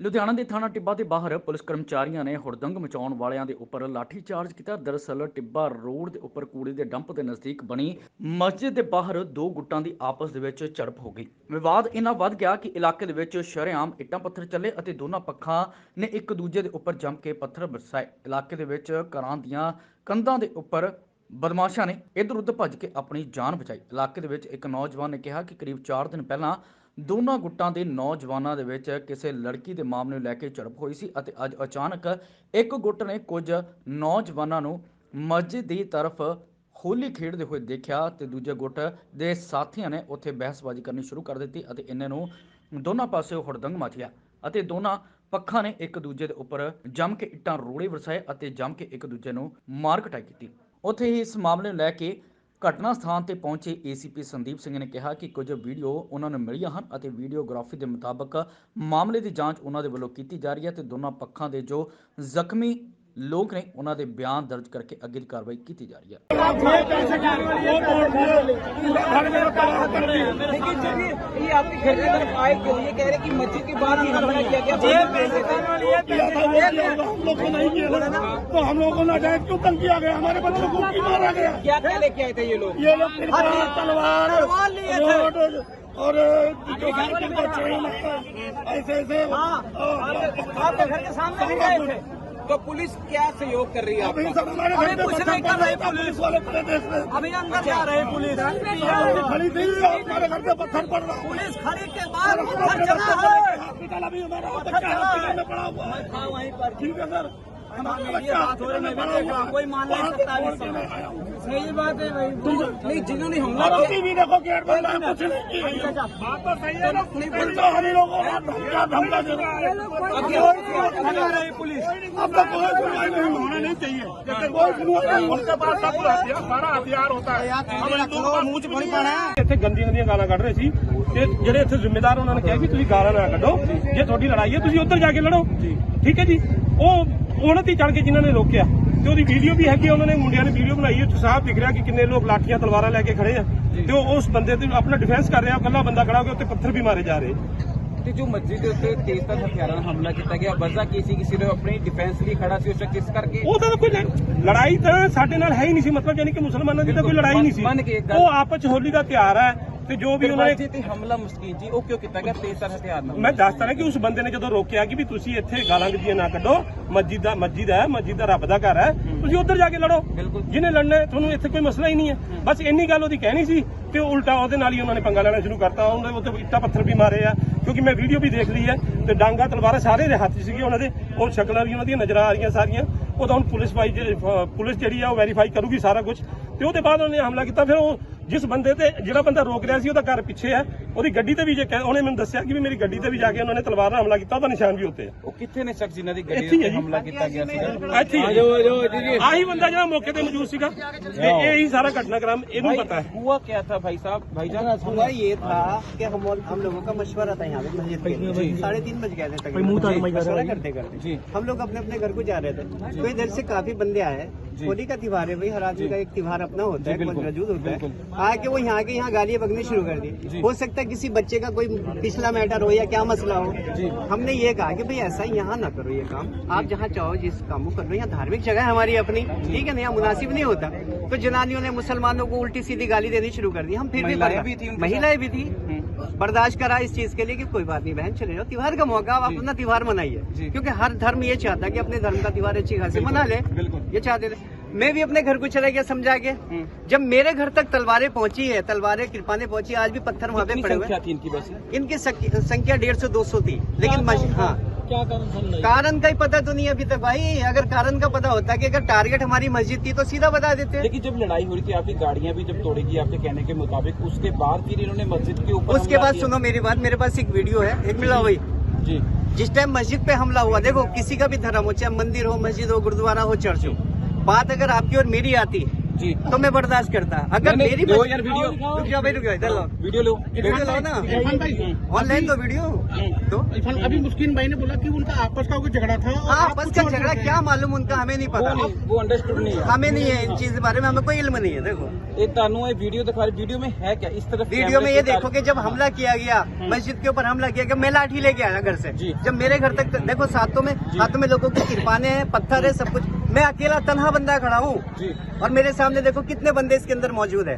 ਲੁਧਿਆਣਾ ਦੇ ਥਾਣਾ ਟਿੱਬਾ ਦੇ ਬਾਹਰ ਪੁਲਿਸ ਕਰਮਚਾਰੀਆਂ ਨੇ ਹੁੜਦੰਗ ਮਚਾਉਣ ਵਾਲਿਆਂ ਦੇ ਉੱਪਰ ਲਾਠੀ ਚਾਰਜ ਕੀਤਾ। ਦਰਅਸਲ ਟਿੱਬਾ ਰੋਡ ਦੇ ਉੱਪਰ ਕੂੜੇ ਦੇ ਡੰਪ ਦੇ ਨਜ਼ਦੀਕ ਬਣੀ ਮਸਜਿਦ ਦੇ ਬਾਹਰ ਦੋ ਗੁੱਟਾਂ ਦੀ ਆਪਸ ਦੇ ਵਿੱਚ ਝੜਪ ਹੋ ਗਈ। ਵਿਵਾਦ ਇੰਨਾ ਵੱਧ ਗਿਆ ਕਿ ਇਲਾਕੇ ਦੇ ਵਿੱਚ ਸ਼ਰੇਆਮ ਇੱਟਾਂ ਪੱਥਰ ਚੱਲੇ ਅਤੇ ਦੋਨਾਂ ਪੱਖਾਂ ਨੇ ਇੱਕ ਦੂਜੇ ਦੇ ਉੱਪਰ ਜੰਮ ਕੇ ਪੱਥਰ ਵਰਸਾਏ ਇਲਾਕੇ ਦੇ ਵਿੱਚ ਘਰਾਂ ਦੀਆਂ ਕੰਧਾਂ ਦੇ ਉੱਪਰ ਬਦਮਾਸ਼ਾਂ ਨੇ ਇਧਰ ਉੱਧਰ ਭੱਜ ਕੇ ਆਪਣੀ ਜਾਨ ਬਚਾਈ। ਇਲਾਕੇ ਦੇ ਵਿੱਚ ਇੱਕ ਨੌਜਵਾਨ ਨੇ ਕਿਹਾ ਕਿ ਕਰੀਬ 4 ਦਿਨ ਪਹਿਲਾਂ ਦੋਨਾਂ ਗੁੱਟਾਂ ਦੇ ਨੌਜਵਾਨਾਂ ਦੇ ਵਿੱਚ ਕਿਸੇ ਲੜਕੀ ਦੇ ਮਾਮਲੇ ਨੂੰ ਲੈ ਕੇ ਝੜਪ ਹੋਈ ਸੀ ਅਤੇ ਅੱਜ ਅਚਾਨਕ ਇੱਕ ਗੁੱਟ ਨੇ ਕੁਝ ਨੌਜਵਾਨਾਂ ਨੂੰ ਮਸਜਿਦ ਦੀ ਤਰਫ ਹੋਲੀ ਖੇਡਦੇ ਹੋਏ ਦੇਖਿਆ ਤੇ ਦੂਜੇ ਗੁੱਟ ਦੇ ਸਾਥੀਆਂ ਨੇ ਉੱਥੇ ਬਹਿਸਬਾਜ਼ੀ ਕਰਨੀ ਸ਼ੁਰੂ ਕਰ ਦਿੱਤੀ ਅਤੇ ਇਹਨਾਂ ਨੂੰ ਦੋਨਾਂ ਪਾਸੇ ਹੁੜਦੰਗ ਮਚ ਗਿਆ ਅਤੇ ਦੋਨਾਂ ਪੱਖਾਂ ਨੇ ਇੱਕ ਦੂਜੇ ਦੇ ਉੱਪਰ ਜੰਮ ਕੇ ਇੱਟਾਂ ਰੋੜੇ ਵਰਸਾਏ ਅਤੇ ਜੰਮ ਕੇ ਇੱਕ ਦੂਜੇ ਨੂੰ ਮਾਰ ਕਟਾਈ ਕੀਤੀ। ਉੱਥੇ ਹੀ ਇਸ ਮਾਮਲੇ ਨੂੰ ਲੈ ਕੇ ਘਟਨਾ ਸਥਾਨ ਤੇ ਪਹੁੰਚੇ ਏਸੀਪੀ ਸੰਦੀਪ ਸਿੰਘ ਨੇ ਕਿਹਾ ਕਿ ਕੁਝ ਵੀਡੀਓ ਉਹਨਾਂ ਨੂੰ ਮਿਲੀਆਂ ਹਨ ਅਤੇ ਵੀਡੀਓਗ੍ਰਾਫੀ ਦੇ ਮੁਤਾਬਕ ਮਾਮਲੇ ਦੀ ਜਾਂਚ ਉਹਨਾਂ ਦੇ ਵੱਲੋਂ ਕੀਤੀ ਜਾ ਰਹੀ ਹੈ ਤੇ ਦੋਨਾਂ ਪੱਖਾਂ ਦੇ ਜੋ ਜ਼ਖਮੀ ਲੋਕ ਨੇ ਉਹਨਾਂ ਦੇ ਬਿਆਨ ਦਰਜ ਕਰਕੇ ਅੱਗੇ ਦੀ ਕਾਰਵਾਈ ਕੀਤੀ ਜਾ ਰਹੀ ਹੈ लेकिन चलिए ये आपके घर की तरफ आए क्यों ये कह रहे कि मस्जिद के बाहर ही हमला किया गया किया था वो किया होगा हम लोग को नहीं किया था तो हम लोगों को नाजायज क्यों तंग किया गया हमारे बच्चों को क्यों मारा गया क्या क्या लेके आए थे ये लोग ये लोग किरपान, तलवार तलवार लिए थे। रोड और जो साइकिल का चेन ऐसे ऐसे आपके घर के सामने भी गए थे तो पुलिस क्या सहयोग कर रही है अभी आपका सब हमारे घर पे कुछ पत्थर नहीं पड़ कर रहे रही थे, पुलिस वाले पूरे देश में अभी अंदर जा रहे हैं पुलिस खड़ी थी और हमारे घर पे पत्थर पड़ रहा है पुलिस खड़ी के बाद पत्थर चला है हॉस्पिटल अभी हमारा बच्चा हॉस्पिटल में पड़ा हुआ है हाँ वहीं पर ठीक है सर हमारा ये बच्चा बात हो रही हॉस्पिटल में है, पड़ा मैं देख हुआ रहा हूँ, कोई है मान नहीं वहाँ सकता से अभी छोड़ के मैं आया हूँ सही बात है भाई नहीं जिन्होंने हमला और किया अभी भी देखो गेट बंद है कुछ नहीं किया बात तो सही है ना नहीं तो हम लोगों को धमका धमका दे रहा है अब ये लगा रही पुलिस अब तक कोई सुनवाई नहीं होना नहीं चाहिए जैसे कोई सुनवाई नहीं उनके पास सब हथियार सारा हथियार होता है हम हिंदुओं का मुंह नहीं पाना है ਇੱਥੇ ਗੰਦੀਆਂ ਗੰਦੀਆਂ ਗਾਲਾਂ ਕੱਢ ਰਹੇ ਸੀ ਤੇ ਜਿਹੜੇ ਇੱਥੇ ਜ਼ਿੰਮੇਦਾਰ ਉਹਨਾਂ ਨੇ ਕਿਹਾ ਕਿ ਤੁਸੀਂ ਗਾਲਾਂ ਨਾ ਕੱਢੋ ਜੇ ਤੁਹਾਡੀ ਲੜਾਈ ਹੈ ਤੁਸੀਂ ਉੱਧਰ ਜਾ ਕੇ ਲੜੋ ਠੀਕ ਹੈ ਜੀ ਉਹ ਉਹਨਾਂ ਤੇ ਚੜ ਕੇ ਜਿਨ੍ਹਾਂ ਨੇ ਰੋਕਿਆ ਤੇ ਉਹਦੀ ਵੀਡੀਓ ਵੀ ਹੈਗੀ ਉਹਨਾਂ ਨੇ ਮੁੰਡਿਆਂ ਨੇ ਵੀਡੀਓ ਬਣਾਈ ਹੈ ਉੱਥੇ ਸਾਫ਼ ਦਿਖ ਰਿਹਾ ਕਿ ਕਿੰਨੇ ਲੋਕ ਲਾਠੀਆਂ ਤਲਵਾਰਾਂ ਲੈ ਕੇ ਖੜੇ ਆ। ਤੇ ਉਹ ਉਸ ਬੰਦੇ ਤੇ ਆਪਣਾ ਡਿਫੈਂਸ ਕਰ ਰਿਹਾ ਉਹ ਇਕੱਲਾ ਬੰਦਾ ਖੜਾ ਹੋ ਕੇ ਉੱਤੇ ਪੱਥਰ ਵੀ ਮਾਰੇ ਜਾ ਰਹੇ। ਤੇ ਜੋ ਮਸਜਿਦ ਦੇ ਉੱਤੇ ਤੇਜ਼ਤਰ ਹਥਿਆਰਾਂ ਨਾਲ ਹਮਲਾ ਕੀਤਾ ਗਿਆ ਵਜ੍ਹਾ ਕੀ ਸੀ? ਕਿਸੇ ਨੇ ਆਪਣੀ ਡਿਫੈਂਸ ਲਈ ਖੜਾ ਸੀ ਉਸ ਇਸ ਕਰਕੇ? ਉਹ ਤਾਂ ਕੋਈ ਲੜ- ਲੜਾਈ ਤਾਂ ਸਾਡੇ ਨਾਲ ਹੈ ਹੀ ਨਹੀਂ ਸੀ ਮਤਲਬ ਯਾਨੀ ਕਿ ਮੁਸਲਮਾਨਾਂ ਦੀ ਤਾਂ ਕੋਈ ਲੜਾਈ ਨਹੀਂ ਸੀ। ਉਹ ਆਪਸ ਚ ਹੋਲੀ ਦਾ ਤਿਉਹਾਰ ਹੈ ਤੇ ਜੋ ਵੀ ਉਹਨਾਂ ਨੇ ਤੇ ਹਮਲਾ ਮਸਕੀਨ ਜੀ ਉਹ ਕਿਉਂ ਕੀਤਾ ਗਿਆ? ਤੇਜ਼ਤਰ ਹਥਿਆਰ ਨਾਲ। ਮੈਂ ਦੱਸਦਾ ਨਾ ਕਿ ਉਸ ਬੰਦੇ ਨੇ ਜਦੋਂ ਰੋਕਿਆ ਕਿ ਵੀ ਤੁਸੀਂ ਇੱਥੇ ਗਾਲਾਂ ਗੱਡੀਆਂ ਨਾ ਕੱਢੋ ਮਸਜਿਦ ਦਾ ਮਸਜਿਦ ਹੈ ਮਸਜਿਦ ਦਾ ਰੱਬ ਦਾ ਘਰ ਹੈ ਤੁਸੀਂ ਉੱਧਰ ਜਾ ਕੇ ਲੜੋ। ਜਿਹਨੇ ਲੜਨਾ ਤੁਹਾਨੂੰ ਇੱਥੇ ਕੋਈ ਮਸਲਾ ਹੀ ਨਹੀਂ ਹੈ। ਬਸ ਇੰਨੀ ਗੱਲ ਉਹਦੀ ਕਹਿਣੀ ਸੀ ਤੇ ਉਲਟਾ ਉਹਦੇ ਨਾਲ ਹੀ ਉਹਨਾਂ ਨੇ ਪੰਗਾ ਲੈਣਾ ਸ਼ੁਰੂ ਕਰਤਾ। ਉਹਦੇ ਉੱਤੇ ਇੱਟਾਂ ਪੱਥਰ ਵੀ ਮਾਰੇ ਆ ਕਿਉਂਕਿ ਮੈਂ ਵੀਡੀਓ ਵੀ ਦੇਖ ਲਈ ਹੈ ਤੇ ਡਾਂਗਾ ਤਲਵਾਰਾਂ ਸਾਰੇ ਦੇ ਹੱਥ 'ਚ ਸੀਗੇ ਉਹਨਾਂ ਦੇ। ਉਹ ਸ਼ਕਲਾਂ ਵੀ ਉਹਨਾਂ ਦੀਆਂ ਨਜ਼ਰ ਆ ਰਹੀਆਂ ਸਾਰੀਆਂ। ਉਹ ਤਾਂ ਹੁਣ ਪੁਲਿਸ ਵਾਈ ਪੁਲਿਸ ਜਿਹੜੀ ਆ ਉਹ ਵੈਰੀਫਾਈ ਕਰੂਗੀ ਸਾਰਾ ਕੁਝ ਤੇ ਉਹਦੇ ਬਾਅਦ ਉਹਨੇ ਹਮਲਾ ਕੀਤਾ। ਫਿਰ ਉਹ ਜਿਸ ਬੰਦੇ ਤੇ ਜਿਹੜਾ ਬੰਦਾ ਰੋਕ ਰਿਹਾ ਸੀ ਉਹਦਾ ਘਰ ਪਿੱਛੇ ਆ ਉਹਦੀ ਗੱਡੀ ਤੇ ਵੀ ਜੇ ਕਹਿ- ਉਹਨੇ ਮੈਨੂੰ ਦੱਸਿਆ ਕਿ ਵੀ ਮੇਰੀ ਗੱਡੀ ਤੇ ਵੀ ਜਾ ਕੇ ਉਹਨਾਂ ਨੇ ਤਲਵਾਰ ਨਾਲ ਹਮਲਾ ਕੀਤਾ ਉਹਦਾ ਨਿਸ਼ਾਨ ਵੀ ਉੱਤੇ ਆ ਉਹ ਕਿੱਥੇ ਨੇ ਸ਼ਖਸ ਜਿਨ੍ਹਾਂ ਦੀ ਇੱਥੇ ਗੱਡੀ ਹੀ ਹੈ ਤੇ ਜੀ। ਹਮਲਾ ਕੀਤਾ ਗਿਆ ਸੀ ਇੱਥੇ ਹੀ ਹੈ। ਆਹੀ ਬੰਦਾ ਜਿਹੜਾ ਮੌਕੇ ਤੇ ਮੌਜੂਦ ਸੀਗਾ ਤੇ ਇਹ ਹੀ ਸਾਰਾ ਘਟਨਾਕ੍ਰਮ ਇਹਨੂੰ ਪਤਾ ਹੈ हुआ क्या था भाई साहब भाईजान हुआ ये था कि हम हम लोगों का मशवरा था यहाँ पे मस्जिद के लिए साढ़े तीन बज गए थे तकरीबन मशवरा करते करते जी। हम लोग अपने अपने घर को जा रहे थे तो इधर से काफी बंदे आए होली का त्योहार है भाई हर आदमी का एक त्योहार अपना होता है मौजूद होता है। आके वो यहाँ के यहाँ गालियाँ बगनी शुरू कर दी। हो सकता है किसी बच्चे का कोई पिछला मैटर हो या क्या मसला हो। हमने ये कहा कि भाई ऐसा यहाँ ना करो ये काम। आप जहाँ चाहो जिस काम को कर लो यहाँ धार्मिक जगह है हमारी अपनी। ठीक है ना यहाँ मुनासिब नहीं होता। तो जनानियों ने मुसलमानों को उल्टी सीधी गाली देनी शुरू कर दी। हम फिर भी महिलाएँ भी थी महिलाएँ भी थी। बर्दाश्त करा इस चीज़ के लिए कि कोई बात नहीं बहन चले जाओ। त्योहार का मौका आप अपना त्योहार मनाइए। क्योंकि हर धर्म ये चाहता है कि अपने धर्म का त्यौहार अच्छी खासी मना ले। बिल्कुल। ये चाहते थे। मैं भी अपने घर को चला गया समझा के। हम्म। जब मेरे घर तक तलवारें पहुँची है तलवारें कृपाने पहुँची आज भी पत्थर वहाँ पे पड़े हुए इनकी संख्या डेढ़ सौ दो सौ थी। लेकिन हाँ। क्या कारण कारण का ही पता तो नहीं अभी तक भाई। अगर कारण का पता होता कि अगर टारगेट हमारी मस्जिद थी तो सीधा बता देते। लेकिन जब लड़ाई हो रही थी आपकी गाड़ियाँ भी जब तोड़ेगी आपके कहने के मुताबिक उसके बाद फिर इन्होंने मस्जिद के ऊपर उसके बाद सुनो मेरी बात मेरे पास एक वीडियो है एक मिला भाई। जी। जिस टाइम मस्जिद पे हमला हुआ देखो किसी का भी धर्म हो चाहे मंदिर हो मस्जिद हो गुरुद्वारा हो चर्च हो बात अगर आपकी और मेरी आती जी। तो मैं बर्दाश्त करता। अगर मेरी यार वीडियो। रुक जाओ भाई रुक जाओ इधर लो वीडियो लो। वीडियो लो ना। ऑनलाइन दो वीडियो तो अभी मुस्किन भाई ने बोला कि उनका आपस का कोई झगड़ा था आपस का झगड़ा क्या मालूम उनका हमें नहीं पता। नहीं वो अंडरस्टूड नहीं है। हमें नहीं है इन चीज़ के बारे में हमें कोई इल्म नहीं है देखो। ये तानू ये वीडियो दिखा रही वीडियो में है क्या? इस तरफ़ वीडियो में ये देखो कि जब हमला किया गया मस्जिद के ऊपर हमला किया गया मैं लाठी लेके आया घर से। जब मेरे घर तक देखो साथों में हाथों में लोगों की किरपाने हैं पत्थर है सब कुछ। मैं अकेला तनहा बंदा खड़ा हूँ। और मेरे सामने देखो कितने बंदे इसके अंदर मौजूद है।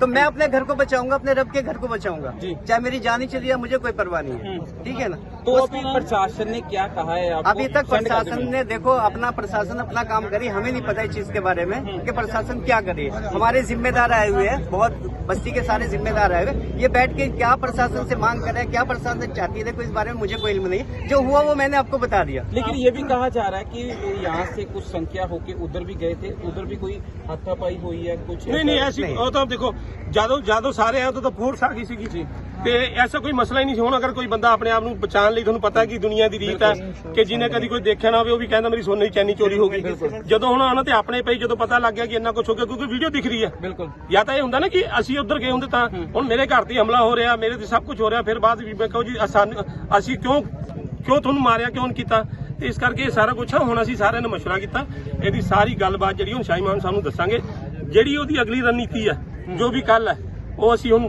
तो मैं अपने घर को बचाऊँगा अपने रब के घर को बचाऊँगा। चाहे मेरी जान ही चली जाए मुझे कोई परवाह नहीं है। ठीक है ना? तो अभी प्रशासन ने क्या कहा है? आपको? अभी तक प्रशासन ने देखो अपना प्रशासन अपना काम करी हमें नहीं पता इस चीज़ के बारे में कि प्रशासन क्या करे। हमारे जिम्मेदार आए हुए हैं बहुत बस्ती के सारे जिम्मेदार आए हुए ये बैठ के क्या प्रशासन से मांग करे क्या प्रशासन चाहती है देखो इस बारे में मुझे कोई इल्म नहीं। जो हुआ वो मैंने आपको बता दिया। लेकिन ये भी कहा जा रहा है की यहाँ से कुछ संख्या होके उधर भी गए थे उधर भी कोई हाथापाई हुई है कुछ नहीं नहीं ऐसी तो देखो ज़्यादा ज़्यादा सारे हैं तो, तो फोर्स आ किसी की ਤੇ ਐਸਾ ਕੋਈ ਮਸਲਾ ਹੀ ਨਹੀਂ ਸੀ। ਹੁਣ ਅਗਰ ਕੋਈ ਬੰਦਾ ਆਪਣੇ ਆਪ ਨੂੰ ਬਚਾਉਣ ਲਈ ਤੁਹਾਨੂੰ ਪਤਾ ਹੈ ਕਿ ਦੁਨੀਆ ਦੀ ਰੀਤ ਹੈ ਕਿ ਜਿਹਨੇ ਕਦੀ ਕੋਈ ਦੇਖਿਆ ਨਾ ਹੋਵੇ ਉਹ ਵੀ ਕਹਿੰਦਾ ਮੇਰੀ ਸੋਨੇ ਦੀ ਚੈਨੀ ਚੋਰੀ ਹੋ ਗਈ। ਜਦੋਂ ਹੁਣ ਉਹਨਾਂ ਤੇ ਆਪਣੇ ਪਈ ਜਦੋਂ ਪਤਾ ਲੱਗ ਗਿਆ ਕਿ ਇੰਨਾ ਕੁਝ ਹੋ ਗਿਆ ਕਿਉਂਕਿ ਵੀਡੀਓ ਦਿਖ ਰਹੀ ਹੈ। ਬਿਲਕੁਲ। ਜਾਂ ਤਾਂ ਇਹ ਹੁੰਦਾ ਨਾ ਕਿ ਅਸੀਂ ਉੱਧਰ ਗਏ ਹੁੰਦੇ ਤਾਂ ਹੁਣ ਮੇਰੇ ਘਰ ਤੇ ਹਮਲਾ ਹੋ ਰਿਹਾ ਮੇਰੇ ਤੇ ਸਭ ਕੁਝ ਹੋ ਰਿਹਾ ਫਿਰ ਬਾਅਦ ਵੀ ਮੈਂ ਕਹੋ ਜੀ ਅਸੀਂ ਕਿਉਂ ਕਿਉਂ ਤੁਹਾਨੂੰ ਮਾਰਿਆ ਕਿਉਂ ਨਹੀਂ ਕੀਤਾ? ਤੇ ਇਸ ਕਰਕੇ ਇਹ ਸਾਰਾ ਕੁਝ ਹੁਣ ਅਸੀਂ ਸਾਰਿਆਂ ਨੇ ਮਸ਼ਵਰਾ ਕੀਤਾ। ਇਹਦੀ ਸਾਰੀ ਗੱਲਬਾਤ ਜਿਹੜੀ ਹੁਣ ਸ਼ਾਹੀ ਮਾਨ ਸਾਹਿਬ ਨੂੰ ਦੱਸਾਂਗੇ। ਜਿਹੜੀ ਉਹਦੀ ਅਗਲੀ ਰਣਨੀਤੀ ਹੈ ਜੋ ਵੀ ਕੱਲ ਹੈ ਉਹ ਅਸੀਂ ਹੁਣ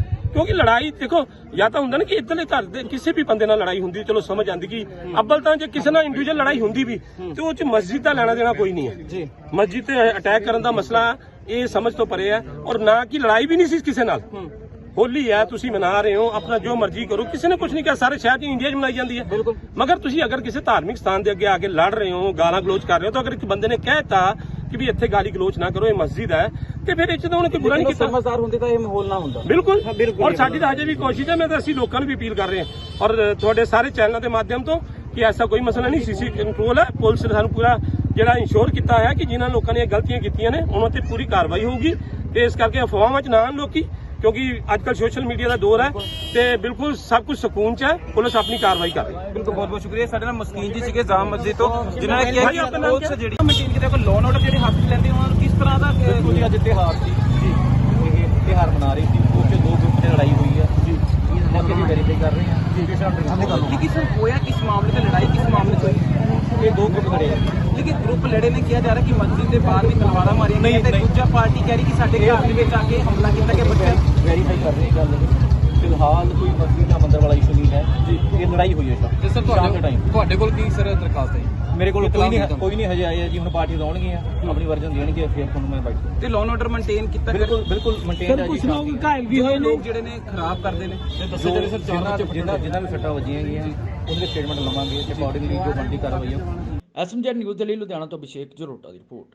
ਕਿਉਂਕਿ ਲੜਾਈ ਦੇਖੋ ਜਾਂ ਤਾਂ ਹੁੰਦਾ ਨਾ ਕਿ ਇੱਧਰਲੇ ਘਰ ਦੇ ਕਿਸੇ ਵੀ ਬੰਦੇ ਨਾਲ ਲੜਾਈ ਹੁੰਦੀ ਚਲੋ ਸਮਝ ਆਂਦੀ ਕਿ ਅੱਬਲ ਤਾਂ ਜੇ ਕਿਸੇ ਨਾਲ ਇੰਡੀਵਿਜੂਅਲ ਲੜਾਈ ਹੁੰਦੀ ਵੀ ਤੇ ਉਹ ਚ ਮਸਜਿਦ ਦਾ ਲੈਣਾ ਦੇਣਾ ਕੋਈ ਨਹੀਂ ਹੈ। ਜੀ। ਮਸਜਿਦ ਤੇ ਅਟੈਕ ਕਰਨ ਦਾ ਮਸਲਾ ਇਹ ਸਮਝ ਤੋਂ ਪਰੇ ਹੈ ਔਰ ਨਾ ਕਿ ਲੜਾਈ ਵੀ ਨਹੀਂ ਸੀ ਕਿਸੇ ਨਾਲ। ਹੋਲੀ ਹੈ ਤੁਸੀਂ ਮਨਾ ਰਹੇ ਹੋ ਆਪਣਾ ਜੋ ਮਰਜ਼ੀ ਕਰੋ ਕਿਸੇ ਨੇ ਕੁਝ ਨਹੀਂ ਕਿਹਾ ਸਾਰੇ ਸ਼ਹਿਰ 'ਚ ਇੰਡੀਆ 'ਚ ਮਨਾਈ ਜਾਂਦੀ ਹੈ। ਬਿਲਕੁਲ। ਮਗਰ ਤੁਸੀਂ ਅਗਰ ਕਿਸੇ ਧਾਰਮਿਕ ਸਥਾਨ ਦੇ ਅੱਗੇ ਆ ਕੇ ਲੜ ਰਹੇ ਹੋ ਗਾਲਾਂ ਗਲੋਚ ਕਰ ਰਹੇ ਹੋ ਤਾਂ ਅਗਰ ਇੱਕ ਬੰਦੇ ਨੇ ਕਹਿਤਾ ਕਿ ਵੀ ਇੱਥੇ ਗਾਲੀ ਗਲੋਚ ਨਾ ਕਰੋ ਇਹ ਮਸਜਿਦ ਹੈ। ਤੇ ਫਿਰ 'ਚ ਤਾਂ ਉਹਨੇ ਕੋਈ ਬੁਰਾ ਨਹੀਂ ਕੀਤਾ। ਸਮਝਦਾਰ ਹੁੰਦੇ ਤਾਂ ਇਹ ਮਾਹੌਲ ਨਾ ਹੁੰਦਾ। ਬਿਲਕੁਲ। ਔਰ ਸਾਡੀ ਤਾਂ ਹਜੇ ਵੀ ਕੋਸ਼ਿਸ਼ ਹੈ ਮੈਂ ਤਾਂ ਅਸੀਂ ਲੋਕਾਂ ਨੂੰ ਵੀ ਅਪੀਲ ਕਰ ਰਹੇ ਹਾਂ। ਔਰ ਤੁਹਾਡੇ ਸਾਰੇ ਚੈਨਲਾਂ ਦੇ ਮਾਧਿਅਮ ਤੋਂ ਕਿ ਐਸਾ ਕੋਈ ਮਸਲਾ ਨਹੀਂ ਸੀਸੀ ਕੰਟਰੋਲ ਹੈ। ਪੁਲਿਸ ਨੇ ਸਾਨੂੰ ਪੂਰਾ ਜਿਹੜਾ ਇੰਸ਼ੋਰ ਕੀਤਾ ਹੈ ਕਿ ਜਿਨ੍ਹਾਂ ਲੋਕਾਂ ਨੇ ਇਹ ਗਲਤੀਆਂ ਕੀਤੀਆਂ ਨੇ ਉਹਨਾਂ ਤੇ ਪੂਰੀ ਕਾਰਵਾਈ ਹੋਊਗੀ। ਤੇ ਇਸ ਕਰਕੇ ਅਫਵਾਹਾਂ 'ਚ ਨਾ ਆਉਣ ਲੋਕੀ। ਕਿਉਂਕਿ ਅੱਜ ਕੱਲ ਸੋਸ਼ਲ ਮੀਡੀਆ ਦਾ ਦੌਰ ਹੈ ਤੇ ਬਿਲਕੁਲ ਸਭ ਕੁਝ ਸਕੂਨ 'ਚ ਹੈ। ਪੁਲਿਸ ਆਪਣੀ ਕਾਰਵਾਈ ਕਰ ਰਹੀ ਹੈ। ਬਿਲਕੁਲ ਬਹੁਤ ਬਹੁਤ ਸ਼ੁਕਰੀਆ। ਸਾਡੇ ਨਾਲ ਮਸਕੀਨ ਜੀ ਸੀਗੇ ਜਾਮ ਮਸਜਿਦ ਤੋਂ ਜਿਨ੍ਹਾਂ ਨੇ ਕਿਹਾ ਕਿ ਆਪਣਾ ਨਾਮ ਪੁਲਿਸ ਜਿਹੜੀ ਮੇਨਟੇਨ ਕੀਤਾ ਕੋਈ ਲੋਨ ਆਰਡਰ ਜਿਹੜੇ ਹੱਥ ਲੈਂਦੇ ਉਹਨਾਂ ਨੂੰ ਕਿਸ ਤਰ੍ਹਾਂ ਦਾ ਦੇਖੋ ਅੱਜ ਤਿਹਾਰ ਸੀ। ਇਹ ਤਿਹਾਰ ਮਨਾ ਰਹੇ ਸੀ। ਉਸ 'ਚ ਦੋ ਗਰੁੱਪ 'ਚ ਲੜਾਈ ਹੋਈ ਹੈ। ਜੀ। ਮੌਕੇ ਦੀ ਵੈਰੀਫਾਈ ਕਰ ਰਹੇ ਹਾਂ। ਜੀ। ਕਿ ਕਿਸ ਹੋਇਆ ਕਿਸ ਮਾਮਲੇ ਤੇ ਲੜਾਈ ਕਿਸ ਮਾਮਲੇ ਹੋਈ? ਇਹ ਦੋ ਗਰੁੱਪ ਖੜੇ ਆ। ਲੇਕਿਨ ਗਰੁੱਪ ਲੜੇ ਨੇ ਕਿਹਾ ਜਾ ਰਿਹਾ ਕਿ ਮਸਜਿਦ ਦੇ ਬਾਹਰ ਵੀ ਤਲਵਾਰਾਂ ਮਾਰੀਆਂ ਗਈਆਂ ਤੇ ਦੂਜਾ ਪਾਰਟੀ ਕਹਿ ਰਹੀ ਕਿ ਸਾਡੇ ਘਰ ਦੇ ਵਿੱਚ ਆ ਕੇ ਹਮਲਾ ਕੀਤਾ ਗਿਆ ਬੱਚਿਆਂ ਵੈਰੀਫਾਈ ਕਰ ਰਹੇ ਹਾਂ ਗੱਲ। ਫਿਲਹਾਲ ਕੋਈ ਮਸਜਿਦ ਜਾਂ ਮੰਦਰ ਵਾਲਾ ਇਸ਼ੂ ਨਹੀਂ ਹੈ। ਜੀ। ਇਹ ਲੜਾਈ ਹੋਈ ਹੈ ਸਰ। ਦੇ ਤੁਹਾਡੇ ਕੋਲ ਕੀ ਸਰ ਦਰਖਾਸਤ ਹੈ? ਮੇਰੇ ਕੋਲ ਕੋਈ ਨਹੀਂ ਕੋਈ ਨਹੀਂ ਹਜੇ ਆਏ ਆ ਜੀ। ਹੁਣ ਪਾਰਟੀ ਆਉਣਗੀਆਂ ਆਪਣੀ ਵਰਜਨ ਦੇਣਗੇ ਫਿਰ ਤੁਹਾਨੂੰ ਮੈਂ ਬਾਈਟ ਤੇ ਲੋਨ ਆਰਡਰ ਮੇਨਟੇਨ ਕੀਤਾ ਗਿਆ? ਬਿਲਕੁਲ ਬਿਲਕੁਲ ਮੇਨਟੇਨ ਹੈ ਜੀ ਸ਼ਾਂਤੀ। ਘਾਇਲ ਵੀ ਹੋਏ ਲੋਕ ਜਿਹੜੇ ਨੇ ਖਰਾਬ ਕਰਦੇ ਨੇ। ਤੇ ਦੱਸੋ ਜਿਹੜੇ ਸਰ ਜਿਨ੍ਹਾਂ ਜਿਨ੍ਹਾਂ ਜਿਨ੍ਹਾਂ ਵੀ ਸੱਟਾਂ ਵੱਜੀਆਂ ਗਈਆਂ ਉਹਨਾਂ ਦੇ ਸਟੇਟਮੈਂਟ ਲਵਾਂਗੇ ਤੇ ਅਕੋਰਡਿੰਗਲੀ ਜੋ ਬਣਦੀ ਕਾਰਵਾਈ ਆ। ਐਸਐਮਜੀ ਨਿਊਜ਼ ਦੇ ਲਈ ਲੁਧਿਆਣਾ ਤੋਂ ਅਭਿਸ਼ੇਕ ਜਰੋਟਾ ਦੀ ਰਿਪੋਰਟ।